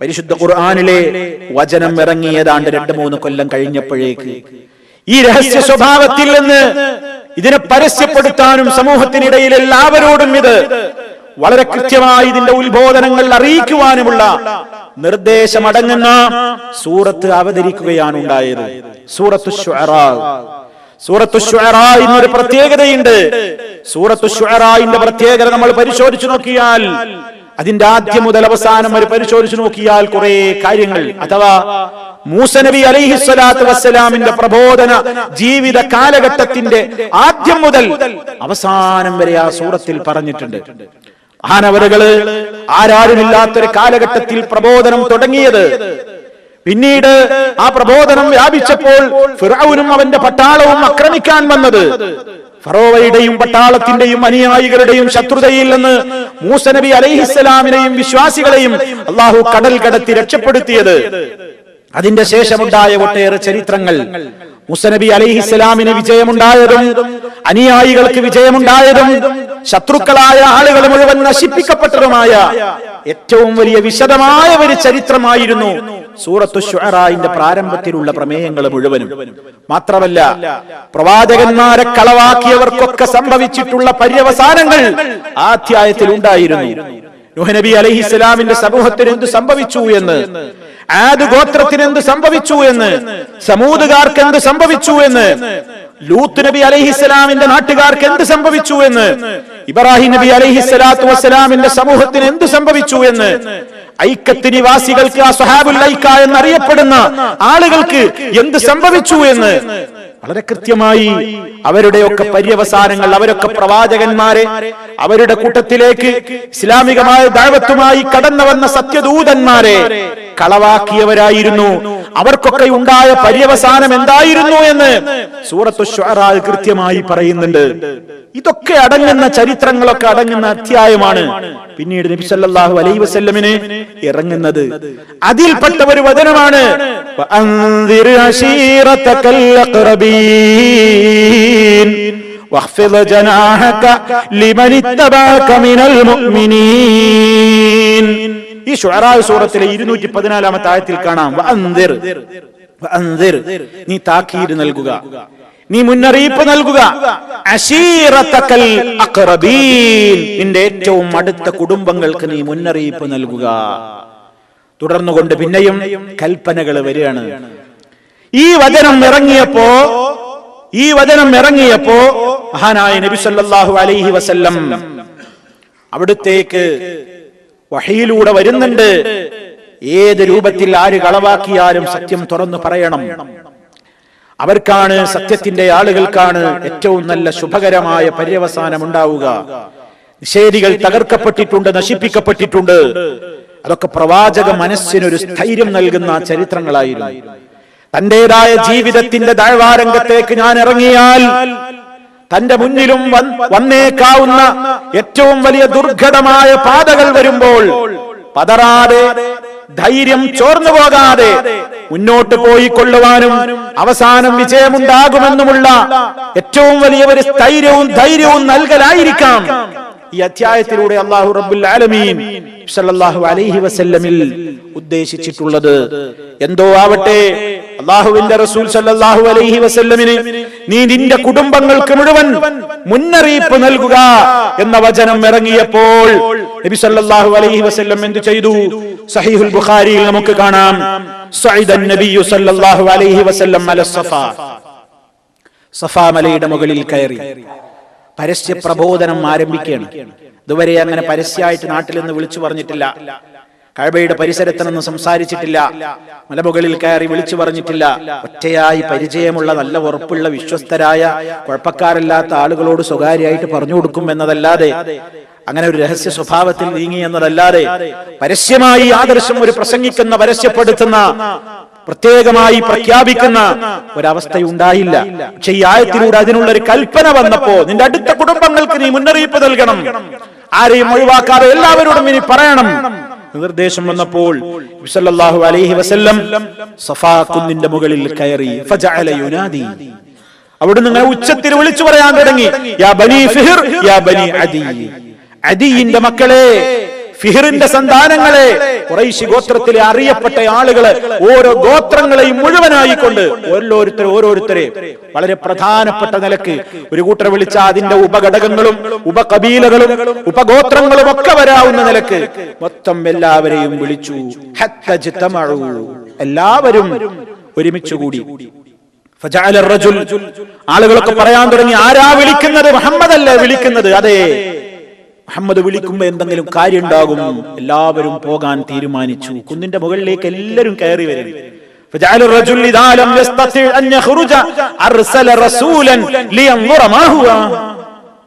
പരിശുദ്ധ ഖുർആാനിലെ വചനം ഇറങ്ങിയതാണ്ട് രണ്ട് മൂന്ന് കൊല്ലം കഴിഞ്ഞപ്പോഴേക്ക് ഈ രഹസ്യ സ്വഭാവത്തിൽ നിന്ന് ഇതിനെ പരസ്യപ്പെടുത്താനും സമൂഹത്തിനിടയിൽ എല്ലാവരോടും ഇത് വളരെ കൃത്യമായി ഇതിന്റെ ഉത്ബോധനങ്ങൾ അറിയിക്കുവാനുമുള്ള നിർദ്ദേശമടങ്ങുന്ന സൂറത്ത് അവതരിക്കുകയാണ് ഉണ്ടായത്. സൂറത്ത് സൂറത്തു എന്നൊരു പ്രത്യേകതയുണ്ട്. സൂറത്തു പ്രത്യേകത നമ്മൾ പരിശോധിച്ചു നോക്കിയാൽ അതിന്റെ ആദ്യം മുതൽ അവസാനം വരെ പരിശോധിച്ചു നോക്കിയാൽ കുറെ കാര്യങ്ങൾ. അഥവാ മൂസനബി അലൈഹി സ്വലാത്തു വസ്സലാമിന്റെ പ്രബോധന ജീവിത കാലഘട്ടത്തിന്റെ ആദ്യം മുതൽ അവസാനം വരെ ആ സൂറത്തിൽ പറഞ്ഞിട്ടുണ്ട്. ആനവരകൾ ആരാരുമില്ലാത്തൊരു കാലഘട്ടത്തിൽ പ്രബോധനം തുടങ്ങിയത് പിന്നീട് ആ പ്രബോധനം വ്യാപിച്ചപ്പോൾ ഫിറാവുനും അവന്റെ പട്ടാളവും ആക്രമിക്കാൻ വന്നത്. ഫറോവയുടെയും പട്ടാളത്തിന്റെയും അനുയായികളുടെയും ശത്രുതയിൽ നിന്ന് മൂസ നബി അലൈഹിസ്സലാമിനെയും വിശ്വാസികളെയും അള്ളാഹു കടൽ കടത്തി രക്ഷപ്പെടുത്തിയത്. അതിന്റെ ശേഷമുണ്ടായ ഒട്ടേറെ ചരിത്രങ്ങൾ. മുസനബി അലൈഹിസ്സലാമിന് വിജയമുണ്ടായതും അനുയായികൾക്ക് വിജയമുണ്ടായതും ശത്രുക്കളായ ആളുകൾ മുഴുവൻ നശിപ്പിക്കപ്പെട്ടതുമായ ഏറ്റവും വലിയ വിശദമായ ഒരു ചരിത്രമായിരുന്നു സൂറത്തു ഷുഹറായിന്റെ പ്രാരംഭത്തിലുള്ള പ്രമേയങ്ങൾ മുഴുവനും. മാത്രമല്ല പ്രവാചകന്മാരെ കളവാക്കിയവർക്കൊക്കെ സംഭവിച്ചിട്ടുള്ള പര്യവസാനങ്ങൾ ആ അധ്യായത്തിൽ ഉണ്ടായിരുന്നു നബി അലൈഹിസ്സലാമിന്റെ സമൂഹത്തിന് എന്ത് സംഭവിച്ചു എന്ന് ആദ് ഗോത്രത്തിന് എന്ത് സംഭവിച്ചു എന്ന് സമൂതുകാർക്ക് എന്ത് സംഭവിച്ചു എന്ന് ലൂത്ത് നബി അലൈഹിസ്സലാമിന്റെ നാട്ടുകാർക്ക് എന്ത് സംഭവിച്ചു എന്ന് ഇബ്രാഹിം നബി അലൈഹിസ്സലാത്തു വസ്സലാമിന്റെ സമൂഹത്തിന് എന്ത് സംഭവിച്ചു എന്ന് ഐക്കത്ത് നിവാസികൾക്ക് ആ സ്വഹാബുൽ ഐക്ക എന്നറിയപ്പെടുന്ന ആളുകൾക്ക് എന്ത് സംഭവിച്ചു എന്ന് വളരെ കൃത്യമായി അവരുടെയൊക്കെ പര്യവസാനങ്ങൾ അവരൊക്കെ പ്രവാചകന്മാരെ അവരുടെ കൂട്ടത്തിലേക്ക് ഇസ്ലാമികമായ ദൈവത്തുമായി കടന്നു വന്ന സത്യദൂതന്മാരെ കളവാക്കിയവരായിരുന്നു അവർക്കൊക്കെ ഉണ്ടായ പര്യവസാനം എന്തായിരുന്നു എന്ന് സൂറത്തു ഷുഅറാ കൃത്യമായി പറയുന്നുണ്ട് ഇതൊക്കെ അടങ്ങുന്ന ചരിത്രങ്ങളൊക്കെ അടങ്ങുന്ന അധ്യായമാണ് പിന്നീട് നബി സല്ലല്ലാഹു അലൈഹി വസല്ലമിന് ഇറങ്ങുന്നത് അതിൽപ്പെട്ട ഒരു വചനമാണ് വഅൻദിർ അശീറതകൽ അഖ്റബീൻ واخفض جناحك لمن اتبعك من المؤمنين ഈ ഷുഅറാ സൂറത്തിലെ ഇരുന്നൂറ്റി പതിനാലാമത്തെ ആയത്തിൽ കാണാം. നീ താക്കീര് നൽകുക. നീ മുന്നറിയിപ്പ് നൽകുക. നിന്റെ ഏറ്റവും അടുത്ത കുടുംബങ്ങൾക്ക് നീ മുന്നറിയിപ്പ് നൽകുക. തുടർന്നുകൊണ്ട് പിന്നെയും കൽപ്പനകൾ വരികയാണ്. ഈ വചനം ഇറങ്ങിയപ്പോ ഈ വചനം ഇറങ്ങിയപ്പോ മഹാനായ നബി സല്ലല്ലാഹു അലൈഹി വസല്ലം അവിടുത്തേക്ക് വഹയിലൂടെ വരുന്നുണ്ട്. ഏത് രൂപത്തിൽ ആര് കളവാക്കിയാലും സത്യം തുറന്നു പറയണം. അവർക്കാണ് സത്യത്തിന്റെ ആളുകൾക്കാണ് ഏറ്റവും നല്ല ശുഭകരമായ പര്യവസാനം ഉണ്ടാവുക നിഷേധികൾ തകർക്കപ്പെട്ടിട്ടുണ്ട് നശിപ്പിക്കപ്പെട്ടിട്ടുണ്ട്. അതൊക്കെ പ്രവാചക മനസ്സിനൊരു സ്ഥൈര്യം നൽകുന്ന ചരിത്രങ്ങളായിരുന്നു. തന്റേതായ ജീവിതത്തിന്റെ താഴ്വാരംഗത്തേക്ക് ഞാൻ ഇറങ്ങിയാൽ തന്റെ മുന്നിലും വന്നേക്കാവുന്ന ഏറ്റവും വലിയ ദുർഘടമായ പാതകൾ വരുമ്പോൾ പതറാതെ ധൈര്യം ചോർന്നു പോകാതെ മുന്നോട്ട് പോയി കൊള്ളുവാനും അവസാനം വിജയമുണ്ടാകുമെന്നുമുള്ള ഏറ്റവും വലിയ ഒരു സ്ഥൈര്യവും ധൈര്യവും നൽകലായിരിക്കാം ഈ അധ്യായത്തിലൂടെ അള്ളാഹു റബ്ബുൽ ആലമീൻ സല്ലല്ലാഹു അലൈഹി വസല്ലമിൽ ഉദ്ദേശിച്ചിട്ടുള്ളത് എന്തോ ആവട്ടെ അള്ളാഹുവിന്റെ റസൂൽ സല്ലല്ലാഹു അലൈഹി വസല്ലമിന് നീ നിന്റെ കുടുംബങ്ങൾക്ക് മുഴുവൻ മുന്നറിയിപ്പ് നൽകുക എന്ന വചനം ഇറങ്ങിയപ്പോൾ നബി സല്ലല്ലാഹു അലൈഹി വസല്ലം എന്തു ചെയ്തു? സഹീഹുൽ ബുഖാരിയിൽ നമുക്ക് കാണാം. സഈദൻ നബിയു സല്ലല്ലാഹു അലൈഹി വസല്ലം അല സഫാ. സഫാ മലയുടെ മുകളിൽ കയറി. പരസ്യ പ്രബോധനം ആരംഭിക്കുകയാണ്. ഇതുവരെ അങ്ങനെ പരസ്യമായിട്ട് നാട്ടിൽ നിന്ന് വിളിച്ചു പറഞ്ഞിട്ടില്ല. കഴബയുടെ പരിസരത്ത് സംസാരിച്ചിട്ടില്ല. മലമുകളിൽ കയറി വിളിച്ചു പറഞ്ഞിട്ടില്ല. ഒറ്റയായി പരിചയമുള്ള നല്ല ഉറപ്പുള്ള വിശ്വസ്തരായ കുഴപ്പക്കാരല്ലാത്ത ആളുകളോട് സ്വകാര്യമായിട്ട് പറഞ്ഞു കൊടുക്കും എന്നതല്ലാതെ അങ്ങനെ ഒരു രഹസ്യ സ്വഭാവത്തിൽ നീങ്ങി എന്നതല്ലാതെ പരസ്യമായി ആദർശം ഒരു പ്രസംഗിക്കുന്ന പരസ്യപ്പെടുത്തുന്ന പ്രത്യേകമായി പ്രഖ്യാപിക്കുന്ന ഒരവസ്ഥയുണ്ടായില്ല. പക്ഷെ ഈ ആയത്തിലൂടെ അതിനുള്ള ഒരു കൽപ്പന വന്നപ്പോ നിന്റെ അടുത്ത കുടുംബങ്ങൾക്ക് നീ മുന്നറിയിപ്പ് നൽകണം. ആരെയും ഒഴിവാക്കാതെ എല്ലാവരോടും ഇനി പറയണം. നിർദ്ദേശം വന്നപ്പോൾ സല്ലല്ലാഹു അലൈഹി വസല്ലം സഫാ കുന്നിന്റെ മുകളിൽ കയറി ഫജഅല യുനാദി. അവിടുന്ന് നിങ്ങൾ ഉച്ചത്തിൽ വിളിച്ചു പറയാൻ തുടങ്ങി യാ ബനി ഫിഹിർ യാ ബനി അദി. അദിയിന്റെ മക്കളെ ഫിഹിറിന്റെ സന്താനങ്ങളെ കുറൈശി ഗോത്രത്തിലെ അറിയപ്പെട്ട ആളുകളെ ഓരോ ഗോത്രങ്ങളെയും മുഴുവനായിക്കൊണ്ട് ഓരോരുത്തരെ ഓരോരുത്തരെ വളരെ പ്രധാനപ്പെട്ട നിലയ്ക്ക് ഒരു കൂട്ടർ വിളിച്ച അതിന്റെ ഉപഘടകങ്ങളും ഉപകബീലകളും ഉപഗോത്രങ്ങളും ഒക്കെ വരാവുന്ന നിലയ്ക്ക് മൊത്തം എല്ലാവരെയും വിളിച്ചു. എല്ലാവരും ഒരുമിച്ചു കൂടി. ആളുകളൊക്കെ പറയാൻ തുടങ്ങി ആരാ വിളിക്കുന്നത്? മുഹമ്മദ് അല്ലേ വിളിക്കുന്നത്? അതെ. മുഹമ്മദ് വിളിക്കുമ്പോ എന്തെങ്കിലും കാര്യം ഉണ്ടാകും എല്ലാവരും പോകാൻ തീരുമാനിച്ചു കുന്നിന്റെ മുകളിലേക്ക് എല്ലാവരും കയറി വരും فجعل الرجل إذا لم يستطع أن يخرج أرسل رسولا لينظر ما هو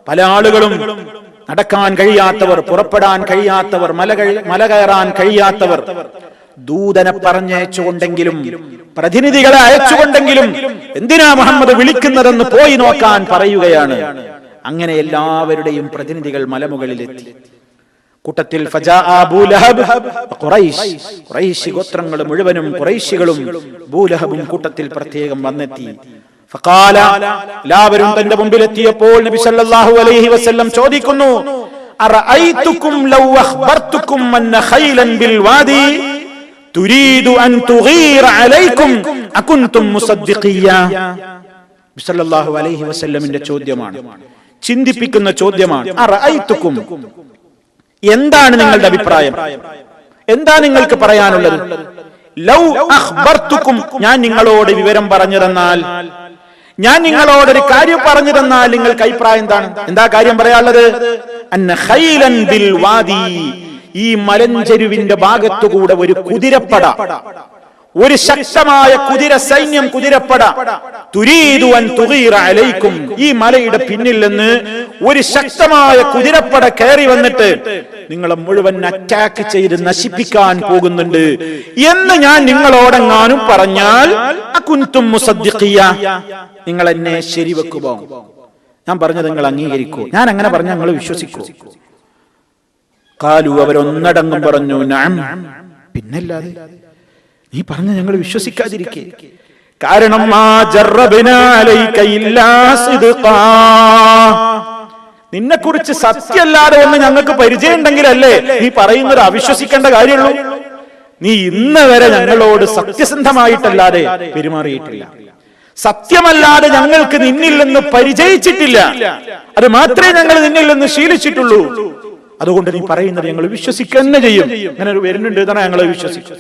പല ആളുകളും നടക്കാൻ കഴിയാത്തവർ പുറപ്പെടാൻ കഴിയാത്തവർ മല കഴി- മല കയറാൻ കഴിയാത്തവർ ദൂതനെ പറഞ്ഞയച്ചുകൊണ്ടെങ്കിലും പ്രതിനിധികളെ അയച്ചുകൊണ്ടെങ്കിലും എന്തിനാ മുഹമ്മദ് വിളിക്കുന്നതെന്ന് പോയി നോക്കാൻ പറയുകയാണ് അങ്ങനെ എല്ലാവരുടെയും പ്രതിനിധികൾ മലമുകളിലെത്തി കൂട്ടത്തിൽ ഖുറൈശ് ഗോത്രങ്ങൾ മുഴുവനും ഖുറൈശികളും ഭൂലഹബും കൂട്ടത്തിൽ പ്രത്യേകം വന്നെത്തി. ഫഖാല എല്ലാവരും തന്റെ മുമ്പിലെത്തിയപ്പോൾ നബി സല്ലല്ലാഹു അലൈഹി വസല്ലം ചോദിക്കുന്നു അറഅയ്തുകും ലൗ അന്ന ഖൈലൻ ബിൽ വാദി? തുരീദു അൻ തുഗീറ അലൈക്കും അകുൻതും മുസദ്ദിഖിയ നബി സല്ലല്ലാഹു അലൈഹി വസല്ലമിന്റെ ചോദ്യമാണ്. ചിന്തിപ്പിക്കുന്ന ചോദ്യമാണ്. എന്താണ് നിങ്ങളുടെ അഭിപ്രായം? എന്താ നിങ്ങൾക്ക് പറയാനുള്ളത്? ലൗ അഹ്ബർത്തുക്കും ഞാൻ നിങ്ങളോട് വിവരം പറഞ്ഞു തന്നാൽ ഞാൻ നിങ്ങളോട് ഒരു കാര്യം പറഞ്ഞു തന്നാൽ നിങ്ങൾക്ക് അഭിപ്രായം എന്താണ്? എന്താ കാര്യം പറയാനുള്ളത്? ഈ മലഞ്ചെരുവിന്റെ ഭാഗത്തുകൂടെ ഒരു കുതിരപ്പട. ഒരു ശക്തമായ കുതിര സൈന്യം കുതിരപ്പട. തുരീതുവൻ തുകീറ അലയിക്കും ഈ മലയുടെ പിന്നിൽ നിന്ന് ഒരു ശക്തമായ കുതിരപ്പട കയറി വന്നിട്ട് നിങ്ങളെ മുഴുവൻ അറ്റാക്ക് ചെയ്ത് നശിപ്പിക്കാൻ പോകുന്നുണ്ട്. എന്ന് ഞാൻ നിങ്ങളോടെങ്ങാനും പറഞ്ഞാൽ നിങ്ങൾ എന്നെ ശരിവെക്കുമോ? ഞാൻ പറഞ്ഞത് നിങ്ങൾ അംഗീകരിക്കൂ. ഞാൻ അങ്ങനെ പറഞ്ഞാൽ നിങ്ങൾ വിശ്വസിക്കൂ. കാലു അവരൊന്നടങ്കം പറഞ്ഞു ഞാൻ പിന്നല്ലാതെ നീ പറഞ്ഞ ഞങ്ങൾ വിശ്വസിക്കാതിരിക്കേ. കാരണം നിന്നെ കുറിച്ച് സത്യമല്ലാതെ ഒന്ന് ഞങ്ങൾക്ക് പരിചയം ഉണ്ടെങ്കിലല്ലേ നീ പറയുന്നത് അവിശ്വസിക്കേണ്ട കാര്യമുള്ളൂ. നീ ഇന്ന് വരെ ഞങ്ങളോട് സത്യസന്ധമായിട്ടല്ലാതെ പെരുമാറിയിട്ടില്ല. സത്യമല്ലാതെ ഞങ്ങൾക്ക് നിന്നിൽ നിന്ന് പരിചയിച്ചിട്ടില്ല. അത് മാത്രമേ ഞങ്ങൾ നിന്നിൽ നിന്ന് ശീലിച്ചിട്ടുള്ളൂ. അതുകൊണ്ട് നീ പറയുന്നത് ഞങ്ങൾ വിശ്വസിക്കുക തന്നെ ചെയ്യും. അങ്ങനെ ഒരു വരുന്നുണ്ട് എന്നാണ് ഞങ്ങൾ വിശ്വസിക്കും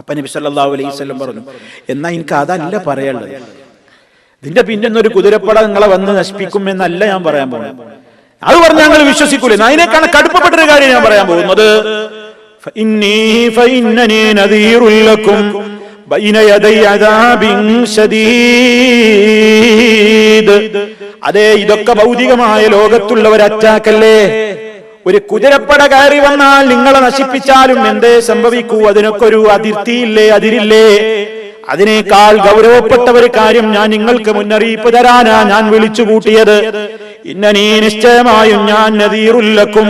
അപ്പം നബി സല്ലാഹു അലൈഹി പറഞ്ഞു എന്നാൽ എനിക്ക് അതല്ല പറയാനുള്ളത്. ഇതിന്റെ പിന്നൊന്നൊരു കുതിരപ്പട നിങ്ങളെ വന്ന് നശിപ്പിക്കും എന്നല്ല ഞാൻ പറയാൻ പോകുന്നത്. അത് പറഞ്ഞ ഞങ്ങൾ വിശ്വസിക്കൂലേ. അതിനേക്കാണ് കടുപ്പപ്പെട്ടൊരു കാര്യം ഞാൻ പറയാൻ പോകുന്നത്. അതെ ഇതൊക്കെ ഭൗതികമായ ലോകത്തുള്ള അറ്റാക്കല്ലേ? ഒരു കുതിരപ്പട കയറി വന്നാൽ നിങ്ങളെ നശിപ്പിച്ചാലും എന്തേ സംഭവിക്കൂ? അതിനൊക്കെ ഒരു അതിർത്തിയില്ലേ? അതിരില്ലേ? അതിനേക്കാൾ ഗൗരവപ്പെട്ട ഒരു കാര്യം ഞാൻ നിങ്ങൾക്ക് മുന്നറിയിപ്പ് തരാനാ ഞാൻ വിളിച്ചു കൂട്ടിയത്. ഇന്നനീ നിശ്ചയമായും ഞാൻ നദീറുല്ലക്കും.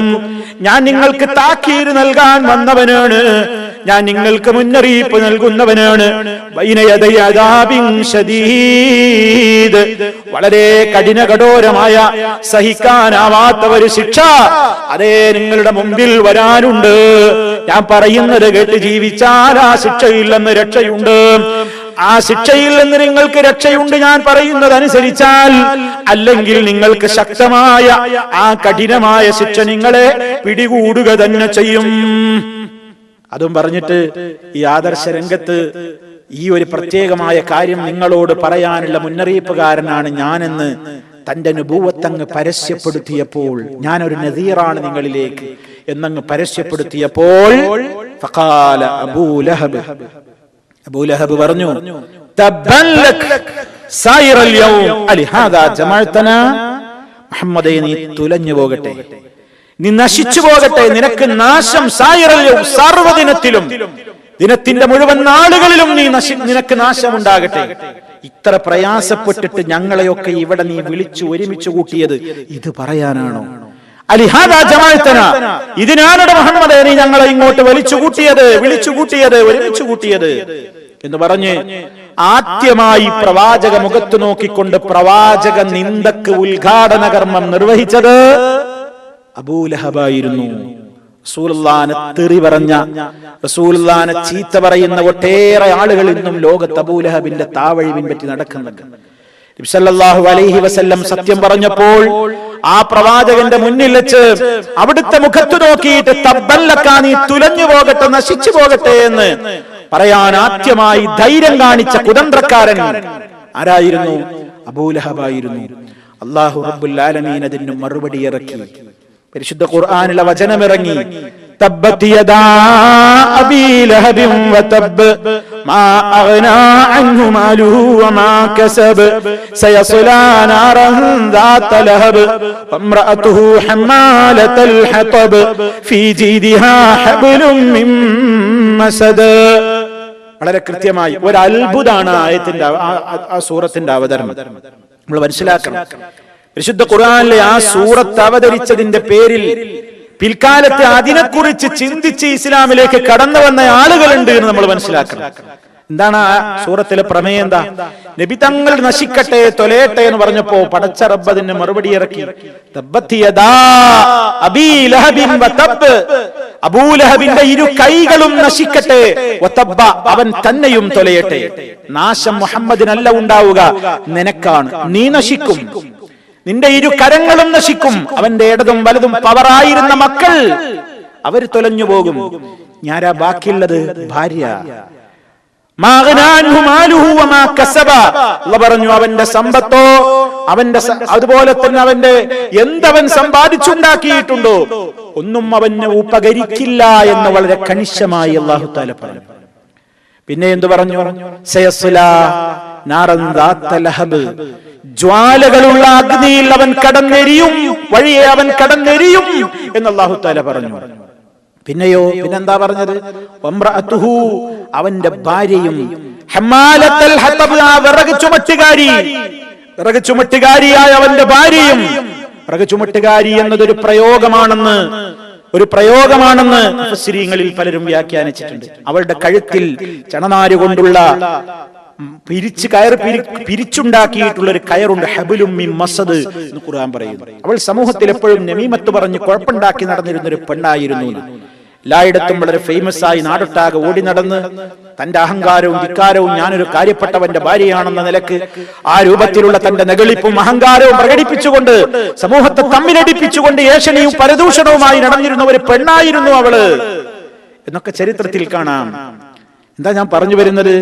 ഞാൻ നിങ്ങൾക്ക് താക്കീര് നൽകാൻ വന്നവനാണ്. ഞാൻ നിങ്ങൾക്ക് മുന്നറിയിപ്പ് നൽകുന്നവനാണ്. വളരെ കഠിന കഠോരമായ സഹിക്കാനാവാത്ത ഒരു ശിക്ഷ അതേ നിങ്ങളുടെ മുമ്പിൽ വരാനുണ്ട്. ഞാൻ പറയുന്നത് കേട്ട് ജീവിച്ചാൽ ആ ശിക്ഷയില്ലെന്ന് രക്ഷയുണ്ട്. ആ ശിക്ഷയിൽ നിന്ന് നിങ്ങൾക്ക് രക്ഷയുണ്ട് ഞാൻ പറയുന്നത് അനുസരിച്ചാൽ അല്ലെങ്കിൽ നിങ്ങൾക്ക് ശക്തമായ ആ കഠിനമായ ശിക്ഷ നിങ്ങളെ പിടികൂടുക തന്നെ ചെയ്യും. അതും പറഞ്ഞിട്ട് ഈ ആദർശ രംഗത്ത് ഈ ഒരു പ്രത്യേകമായ കാര്യം നിങ്ങളോട് പറയാനുള്ള മുന്നറിയിപ്പുകാരനാണ് ഞാനെന്ന് തന്റെ അനുഭവത്തങ്ങ് പരസ്യപ്പെടുത്തിയപ്പോൾ ഞാനൊരു നദീറാണ് നിങ്ങളിലേക്ക് എന്നങ്ങ് പരസ്യപ്പെടുത്തിയപ്പോൾ ഫഖാല അബൂ ലഹബ്. അബൂ ലഹബ് പറഞ്ഞു നീ തുലഞ്ഞു പോകട്ടെ. നീ നശിച്ചു പോകട്ടെ. നിനക്ക് നാശം സായിറല്ലോ. സർവദിനത്തിലും ദിനത്തിന്റെ മുഴുവൻ നാളുകളിലും നീ നശി നിനക്ക് നാശമുണ്ടാകട്ടെ. ഇത്ര പ്രയാസപ്പെട്ടിട്ട് ഞങ്ങളെയൊക്കെ ഇവിടെ നീ വിളിച്ചു ഒരുമിച്ച് കൂട്ടിയത് ഇത് പറയാനാണോ? അലിഹാദാ ജമാഅത്തന. ഇതിനാണ് മുഹമ്മദ് നീ ഞങ്ങളെ ഇങ്ങോട്ട് വലിച്ചു കൂട്ടിയത് വിളിച്ചു കൂട്ടിയത് ഒരുമിച്ച് കൂട്ടിയത് എന്ന് പറഞ്ഞ് ആദ്യമായി പ്രവാചക മുഖത്ത് നോക്കിക്കൊണ്ട് പ്രവാചക നിന്ദക്ക് ഉദ്ഘാടന കർമ്മം നിർവഹിച്ചത് അബൂലഹബായിരുന്നു. റസൂലുള്ളാനെ തെറി പറഞ്ഞ റസൂലുള്ളാനെ ചീത്ത പറയുന്ന ഒട്ടേറെ ആളുകൾ ഇന്നും ലോകത്ത് അബൂലഹബിന്റെ താവഴി പിൻപറ്റി നടക്കുന്നുണ്ട്. നബിസല്ലല്ലാഹു അലൈഹി വസല്ലം സത്യം പറഞ്ഞപ്പോൾ ആ പ്രവാചകന്റെ മുന്നിൽ വെച്ച് അവിടുത്തെ മുഖത്ത് നോക്കിയിട്ട് തബ്ബല്ലക്കാ നീ തുലഞ്ഞു പോകട്ടെ നശിച്ചു പോകട്ടെ എന്ന് പറയാൻ ആദ്യമായി ധൈര്യം കാണിച്ച കുതന്ത്രക്കാരൻ ആരായിരുന്നു? അബൂലഹബായിരുന്നു. അള്ളാഹു റബ്ബുൽ ആലമീൻ അതിന് മറുപടി ഇറക്കി. പരിശുദ്ധ ഖുർആാനിലെ വചനമിറങ്ങി. വളരെ കൃത്യമായി ഒരു അത്ഭുതാണ് ആയത്തിന്റെ ആ സൂറത്തിന്റെ അവതരണം. നമ്മൾ മനസ്സിലാക്കണം. പരിശുദ്ധ ഖുർആനിലെ ആ സൂറത്ത് അവതരിച്ചതിന്റെ പേരിൽ പിൽക്കാലത്ത് അതിനെക്കുറിച്ച് ചിന്തിച്ച് ഇസ്ലാമിലേക്ക് കടന്നു വന്ന ആളുകളുണ്ട് എന്ന് നമ്മൾ മനസ്സിലാക്കണം. എന്താണ് ആ സൂറത്തിലെ പ്രമേയം എന്താ? നബി തങ്ങൾ നശിക്കട്ടെ തൊലയട്ടെ എന്ന് പറഞ്ഞപ്പോ പടച്ച റബ്ബ് അതിന് മറുപടി ഇറക്കി. അബൂലഹബിന്റെ ഇരു കൈകളും നശിക്കട്ടെ. അവൻ തന്നെയും തൊലയട്ടെ. നാശം മുഹമ്മദിനല്ല ഉണ്ടാവുക. നിനക്കാണ്. നീ നശിക്കും. നിന്റെ ഇരു കരങ്ങളും നശിക്കും. അവന്റെ ഇടതും വലതും പവറായിരുന്ന മക്കൾ അവർ തൊലഞ്ഞു പോകും. ഞാരാ ബാക്കിയുള്ളത് ഭാര്യ. പറഞ്ഞു അവന്റെ സമ്പത്തോ അവന്റെ അതുപോലെ തന്നെ അവന്റെ എന്തവൻ സമ്പാദിച്ചുണ്ടാക്കിയിട്ടുണ്ടോ? ഒന്നും അവന് ഉപകരിക്കില്ല എന്ന് വളരെ കണിശമായി അള്ളാഹു താല പറഞ്ഞു. പിന്നെ എന്തു പറഞ്ഞു? ജ്വാലകളുള്ള അഗ്നിയിൽ അവൻ കടന്നെരിയും വഴിയെ അവൻ കടന്നെരിയും എന്ന് അള്ളാഹു താല പറഞ്ഞു. പിന്നെയോ പിന്നെന്താ പറഞ്ഞത്? അവന്റെ ഭാര്യയും വിറക് ചുമട്ടുകാരി വിറക് ചുമട്ടുകാരിയായ അവന്റെ ഭാര്യയും വിറക് ചുമട്ടുകാരി എന്നതൊരു പ്രയോഗമാണെന്ന് ഒരു പ്രയോഗമാണെന്ന് മുഫസ്സിരീങ്ങളിൽ പലരും വ്യാഖ്യാനിച്ചിട്ടുണ്ട്. അവളുടെ കഴുത്തിൽ ചണനാര് കൊണ്ടുള്ള ഉം, പിരിച്ച് കയർ പിരി പിരിച്ചുണ്ടാക്കിയിട്ടുള്ള ഒരു കയറുണ്ട്. ഹബുലും മസദ് എന്ന് ഖുർആൻ പറയുന്നു. അവൾ സമൂഹത്തിൽ എപ്പോഴും നമീമത്ത് പറഞ്ഞ് കുഴപ്പമുണ്ടാക്കി നടന്നിരുന്ന ഒരു പെണ്ണായിരുന്നു. എല്ലായിടത്തും വളരെ ഫേമസ് ആയി നാടൊട്ടാകെ ഓടി നടന്ന് തന്റെ അഹങ്കാരവും ധിക്കാരവും ഞാനൊരു കാര്യപ്പെട്ടവന്റെ ഭാര്യയാണെന്ന നിലയ്ക്ക് ആ രൂപത്തിലുള്ള തന്റെ നെകളിപ്പും അഹങ്കാരവും പ്രകടിപ്പിച്ചുകൊണ്ട് സമൂഹത്തെ തമ്മിലടിപ്പിച്ചുകൊണ്ട് ഏഷണിയും പരദൂഷണവുമായി നടന്നിരുന്ന ഒരു പെണ്ണായിരുന്നു അവൾ. എന്നൊക്കെ ചരിത്രത്തിൽ കാണാം. എന്താ ഞാൻ പറഞ്ഞു വരുന്നത്?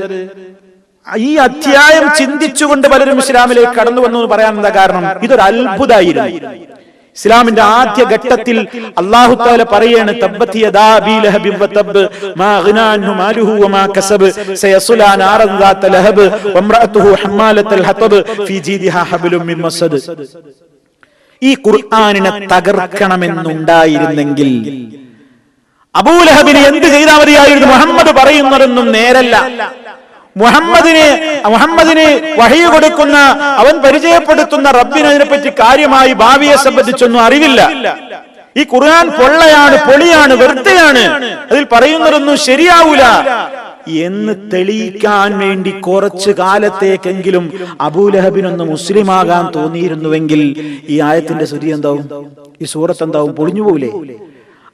ഈ അധ്യായം ചിന്തിച്ചുകൊണ്ട് പലരും ഇസ്ലാമിലേക്ക് കടന്നു വന്നു എന്ന് പറയാൻ എന്താ കാരണം? ഇതൊരു അത്ഭുതമായിരുന്നു. ഇസ്ലാമിന്റെ ആദ്യ ഘട്ടത്തിൽ അള്ളാഹു താല പറയാണ് ഈ ഖുർആാനിനെ തകർക്കണമെന്നുണ്ടായിരുന്നെങ്കിൽ അബൂലഹബിന് എന്ത് ചെയ്താൽ മതിയായിരുന്നു? മുഹമ്മദ് പറയുന്നതൊന്നും നേരല്ല. മുഹമ്മദിന് മുഹമ്മദിന് വഹി കൊടുക്കുന്ന അവൻ പരിചയപ്പെടുത്തുന്ന റബ്ബിന് അതിനെപ്പറ്റി കാര്യമായി ഭാവിയെ സംബന്ധിച്ചൊന്നും അറിവില്ല. ഈ ഖുർആൻ പൊള്ളയാണ് പൊളിയാണ് വെറുതെയാണ്. അതിൽ പറയുന്നതൊന്നും ശരിയാവൂല. എന്ന് തെളിയിക്കാൻ വേണ്ടി കുറച്ച് കാലത്തേക്കെങ്കിലും അബൂലഹബിനൊന്ന് മുസ്ലിമാകാൻ തോന്നിയിരുന്നുവെങ്കിൽ ഈ ആയത്തിന്റെ സ്ഥിതി എന്താവും? ഈ സൂറത്ത് എന്താവും? പൊളിഞ്ഞു പോവില്ലേ?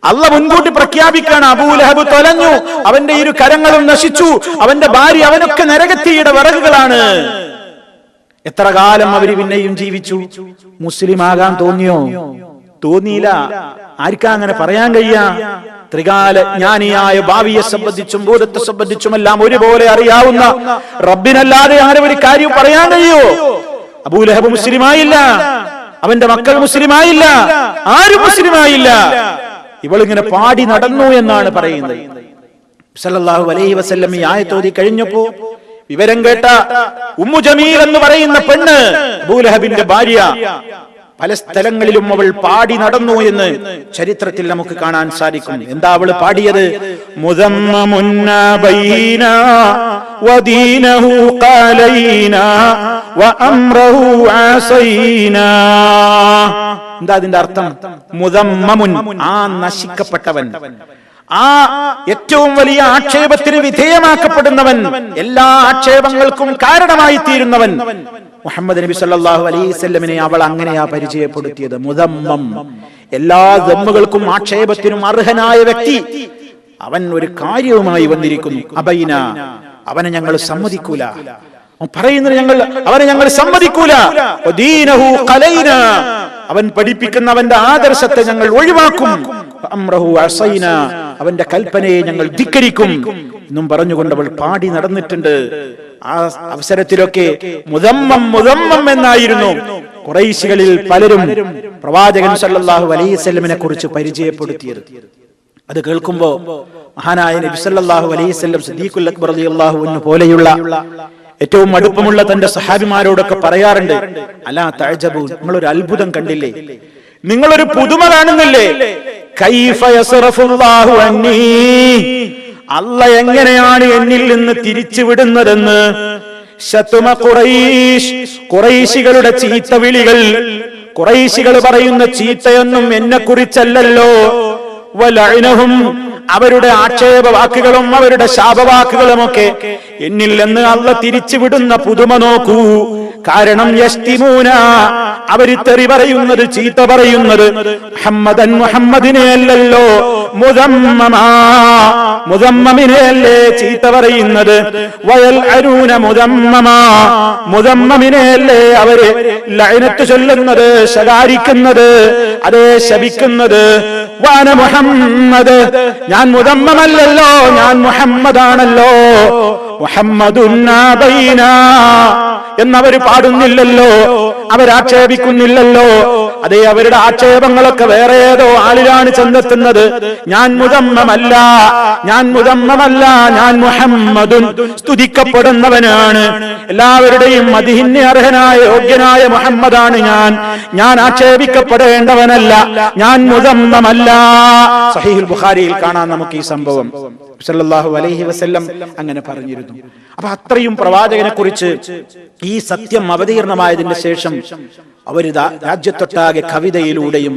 അല്ല മുൻകൂട്ടി പ്രഖ്യാപിക്കാണ് അബൂലഹബ് തൊലഞ്ഞു. അവന്റെ ഇരു കരങ്ങളും നശിച്ചു. അവന്റെ ഭാര്യ അവനൊക്കെ നരകത്തിയുടെ വിറകുകളാണ്. എത്ര കാലം അവർ പിന്നെയും ജീവിച്ചു? മുസ്ലിം ആകാൻ തോന്നിയോ? തോന്നിയില്ല. ആർക്കാ അങ്ങനെ പറയാൻ കഴിയ? ത്രികാല ജ്ഞാനിയായ ഭാവിയെ സംബന്ധിച്ചും ഭൂതത്തെ സംബന്ധിച്ചും എല്ലാം ഒരുപോലെ അറിയാവുന്ന റബ്ബിനല്ലാതെ അങ്ങനെ ഒരു കാര്യം പറയാൻ കഴിയോ? അബൂലഹബ് മുസ്ലിമായില്ല. അവന്റെ മക്കൾ മുസ്ലിമായില്ല. ആരും മുസ്ലിമായില്ല. ഇവളിങ്ങനെ പാടി നടന്നു എന്നാണ് പറയുന്നത്. സല്ലല്ലാഹു അലൈഹി വസല്ലം ഈ ആയത്തോതി കഴിഞ്ഞപ്പോ വിവരം കേട്ട ഉമ്മു ജമീൽ എന്ന് പറയുന്ന പെണ്ണ് അബൂലഹബിന്റെ ഭാര്യ പല സ്ഥലങ്ങളിലും അവൾ പാടി നടന്നു എന്ന് ചരിത്രത്തിൽ നമുക്ക് കാണാൻ സാധിക്കും. എന്താ അവൾ പാടിയത്? മുദമ്മമുന്ന എന്താ അതിന്റെ അർത്ഥം? മുതമ്മമുൻ ആ നശിക്കപ്പെട്ടവൻ. ആ ഏറ്റവും വലിയ ആക്ഷേപത്തിന് വിധേയമാക്കപ്പെടുന്നവൻ എല്ലാ ആക്ഷേപങ്ങൾക്കും കാരണമായി തീരുന്നവൻ മുഹമ്മദ് നബി സല്ലാഹു അലൈഹി വസല്ലമിനെ അവൾ അങ്ങനെയാ പരിചയപ്പെടുത്തിയത്. മുതമ്മം എല്ലാ ദമ്മുകൾക്കും ആക്ഷേപത്തിനും അർഹനായ വ്യക്തി. അവൻ ഒരു കാര്യവുമായി വന്നിരിക്കുന്നു. അബൈന അവനെ ഞങ്ങൾ സമ്മതിക്കൂല. പറയുന്നത് ഞങ്ങൾ അവനെ ഞങ്ങൾ സമ്മതിക്കൂല. അവൻ പഠിപ്പിക്കുന്ന അവന്റെ ആദർശത്തെ ഞങ്ങൾ ഒഴിവാക്കും. അവന്റെ കൽപ്പനയെ ഞങ്ങൾ ധിക്കരിക്കും. എന്നും പറഞ്ഞുകൊണ്ട് അവൾ പാടി നടന്നിട്ടുണ്ട്. ആ അവസരത്തിലൊക്കെ മുതമ്മം മുതമ്മം എന്നായിരുന്നു. കുറൈശികളിൽ പലരും പ്രവാചകൻ സല്ലാഹു അലൈഹി വസല്ലമിനെ കുറിച്ച് പരിചയപ്പെടുത്തിയത്. അത് കേൾക്കുമ്പോ മഹാനായ നബി സല്ലല്ലാഹു അലൈഹി വസല്ലം സിദ്ദീഖുൽ അക്ബർ റളിയല്ലാഹു അൻഹു പോലെയുള്ള ഏറ്റവും അടുപ്പമുള്ള തന്റെ സഹാബിമാരോടൊക്കെ പറയാറുണ്ട് അലാ തഅജബു നിങ്ങളൊരു അത്ഭുതം കണ്ടില്ലേ? നിങ്ങളൊരു പുതുമ കാണുന്നില്ലേ? അല്ല എങ്ങനെയാണ് എന്നിൽ നിന്ന് തിരിച്ചു വിടുന്നതെന്ന് കുറൈശികളുടെ ചീത്ത വിളികൾ. കുറൈശികൾ പറയുന്ന ചീത്തയൊന്നും എന്നെ കുറിച്ചല്ലല്ലോ അവരുടെ ആക്ഷേപ വാക്കുകളും അവരുടെ ശാപവാക്കുകളുമൊക്കെ എന്നിൽ നിന്ന് അല്ല തിരിച്ചു വിടുന്ന പുതുമ നോക്കൂ. കാരണം യസ്തിമൂന അവർ തെറി പറയുന്നത് ചീത്ത പറയുന്നത് മുഹമ്മദൻ മുഹമ്മദിനെ അല്ലല്ലോ മുതമ്മമാ അല്ലേ ചീത്ത പറയുന്നത്? വയൽ അരൂന മുതമ്മമാ മുതമ്മമിനെ അല്ലേ അവർ ലൈനത്ത് ചൊല്ലുന്നത് ശകാരിക്കുന്നത് അതേ ശപിക്കുന്നത്? വാന മുഹമ്മദ്. ഞാൻ മുതമ്മമല്ലല്ലോ ഞാൻ മുഹമ്മദാണല്ലോ. എന്നവര് പാടുന്നില്ലല്ലോ അവരാക്ഷേപിക്കുന്നില്ലല്ലോ. അതേ അവരുടെ ആക്ഷേപങ്ങളൊക്കെ വേറെ ഏതോ ആളിലാണ് ചെന്നെത്തുന്നത്. ഞാൻ മുതമ്മമല്ല ഞാൻ മുതമ്മമല്ല ഞാൻ മുഹമ്മദുൻ സ്തുതിക്കപ്പെടുന്നവനാണ്. എല്ലാവരുടെയും മതിഹിന് അർഹനായ യോഗ്യനായ മുഹമ്മദാണ് ഞാൻ. ഞാൻ ആക്ഷേപിക്കപ്പെടേണ്ടവനല്ല ഞാൻ മുതമ്മമല്ല സഹീൽ ബുഖാരിയിൽ കാണാൻ നമുക്ക് ഈ സംഭവം. സല്ലല്ലാഹു അലൈഹി വസല്ലം അങ്ങനെ പറഞ്ഞിരുന്നു. അപ്പൊ അത്രയും പ്രവാചകനെ കുറിച്ച് ഈ സത്യം അവതീർണമായതിന്റെ ശേഷം അവർ രാജ്യത്തൊട്ടാകെ കവിതയിലൂടെയും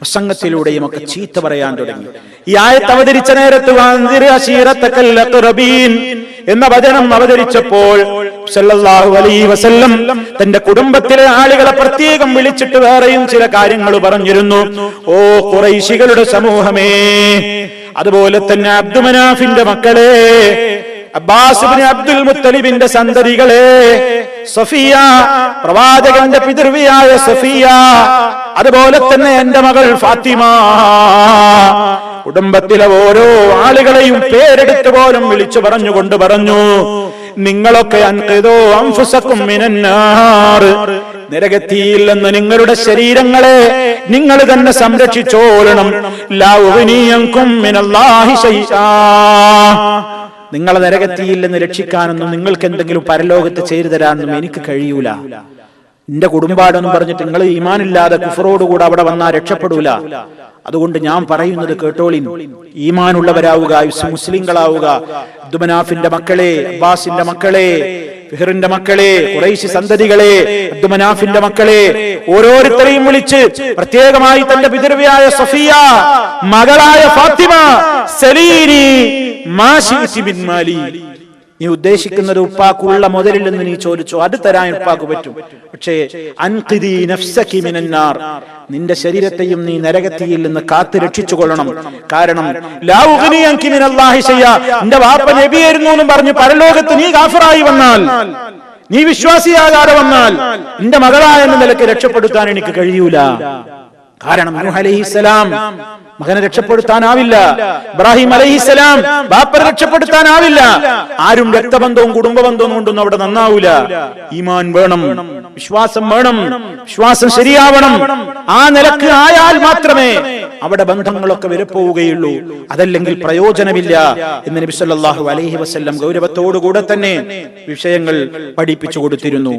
പ്രസംഗത്തിലൂടെയും ഒക്കെ ചീത്ത പറയാൻ തുടങ്ങി. ഈ ആയത്ത് അവതരിച്ച നേരത്ത് എന്ന വചനം അവതരിച്ചപ്പോൾ സല്ലല്ലാഹു അലൈഹി വസല്ലം തന്റെ കുടുംബത്തിലെ ആളുകളെ പ്രത്യേകം വിളിച്ചിട്ട് വേറെയും ചില കാര്യങ്ങൾ പറഞ്ഞിരുന്നു. ഓ കുറൈശികളുടെ സമൂഹമേ അതുപോലെ തന്നെ അബ്ദുമനാഫിന്റെ മക്കളെ അബ്ബാസുബിന് അബ്ദുൽ മുത്തലിബിന്റെ സന്തതികളെ സഫിയ പ്രവാചകന്റെ പിതൃവിയായ സഫിയ അതുപോലെ തന്നെ എന്റെ മകൾ ഫാത്തിമ. കുടുംബത്തിലെ ഓരോ ആളുകളെയും പേരെടുത്ത് പോലും വിളിച്ചു പറഞ്ഞുകൊണ്ട് പറഞ്ഞു നിങ്ങളൊക്കെ അൻകിതോ അംഫുസക്കും മിനന്നാറ് നിന്ന് നിങ്ങളുടെ ശരീരങ്ങളെ നിങ്ങൾ തന്നെ ലാവുവിനീയങ്കും മിനല്ലാഹി നിങ്ങളെ നിരകത്തിയില്ലെന്ന് രക്ഷിക്കാനൊന്നും നിങ്ങൾക്ക് എന്തെങ്കിലും പരലോകത്ത് ചെയ്തു തരാനൊന്നും എനിക്ക് കഴിയൂല. എന്റെ കുടുംബാടെന്ന് പറഞ്ഞിട്ട് നിങ്ങൾ ഈമാനില്ലാതെ കുഫറോടുകൂടെ അവിടെ വന്നാൽ രക്ഷപ്പെടൂല. അതുകൊണ്ട് ഞാൻ പറയുന്നത് കേട്ടോളിൻ. ഈമാനുള്ളവരാവുക മുസ്ലിങ്ങളാവുക ദുബനാഫിന്റെ മക്കളെ അബ്ബാസിന്റെ മക്കളെ ഫിഹറിന്റെ മക്കളെ കുറേശി സന്തതികളെ അബ്ദുമനാഫിന്റെ മക്കളെ ഓരോരുത്തരെയും വിളിച്ച് പ്രത്യേകമായി തന്റെ പിതൃവിയായ സഫിയ മകളായ ഫാത്തിമ സലീരി മാലി. നീ ഉദ്ദേശിക്കുന്നത് ഉപ്പാക്കുള്ള മുതലിൽ നിന്ന് നീ ചോദിച്ചോ അത് തരാൻ ഉപ്പാക്ക് പറ്റും. പക്ഷേ മിനന്നാർ. നിന്റെ ശരീരത്തെയും നീ നരകത്തിയിൽ നിന്ന് കാത്തു രക്ഷിച്ചു കൊള്ളണം. കാരണം നിന്റെ വാപ്പ നബിയായിരുന്നു എന്നും പറഞ്ഞ് പരലോകത്ത് നീ കാഫറായി വന്നാൽ. നീ വിശ്വാസിയാകാതെ വന്നാൽ. നിന്റെ മകളായ എന്ന നിലയ്ക്ക് രക്ഷപ്പെടുത്താൻ എനിക്ക് കഴിയൂല. കാരണം നൂഹ് അലൈഹിസ്സലാം മകനെ രക്ഷപ്പെടുത്താനാവില്ല. ഇബ്രാഹിം അലൈഹിസ്സലാം ബാപ്പനെ രക്ഷപ്പെടുത്താനാവില്ല. ആരും രക്തബന്ധവും കുടുംബബന്ധവും കൊണ്ടൊന്നും അവിടെ നന്നാവൂല. ഈമാൻ വേണം വിശ്വാസം വേണം വിശ്വാസം ശരിയാവണം. ആ നിലയ്ക്ക് ആയാൽ മാത്രമേ അവിടെ ബന്ധങ്ങളൊക്കെ വരപ്പോവുകയുള്ളൂ അതല്ലെങ്കിൽ പ്രയോജനമില്ല എന്ന് നബി സല്ലല്ലാഹു അലൈഹി വസല്ലം ഗൗരവത്തോടുകൂടെ തന്നെ വിഷയങ്ങൾ പഠിപ്പിച്ചു കൊടുത്തിരുന്നു.